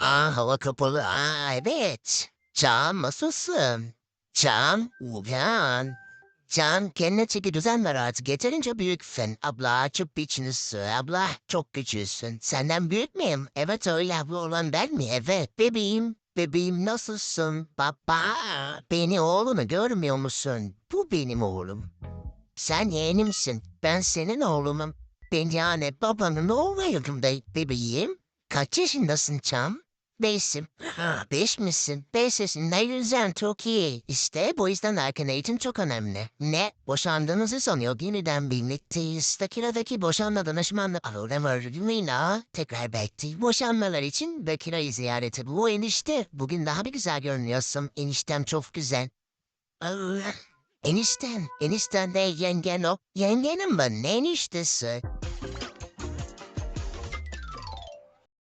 Aa hava kapalı. Aa evet. Can nasılsın? Can uyan. Can kendine çeki düzen ver artık. Yeterince büyüksün. Abla çok biçiniz. Abla çok küçüksün. Senden büyük müyüm? Evet öyle abla olan ben mi? Evet bebeğim. Bebeğim nasılsın? Baba beni oğlunu görmüyor musun? Bu benim oğlum. Sen yeğenimsin. Ben senin oğlumum. Ben yani babanın oğluyum be bebeğim. Kaç yaşındasın Çam? Beşim. Ha, beş misin? Beşsin. Ne güzel çok iyi. İşte bu yüzden erken eğitim çok önemli. Ne? Boşandığınızı sanıyor. Yeniden birlikteyiz. Dakikadaki boşanma danışmanlığı alırım öğrenimine. Tekrar bekleyin. Boşanmalar için Bekira'yı ziyareti bu enişte. Bugün daha bir güzel görünüyorsun. Eniştem çok güzel. Enişten. Enişten de yengen o. Yengenim ben. Ne eniştesi?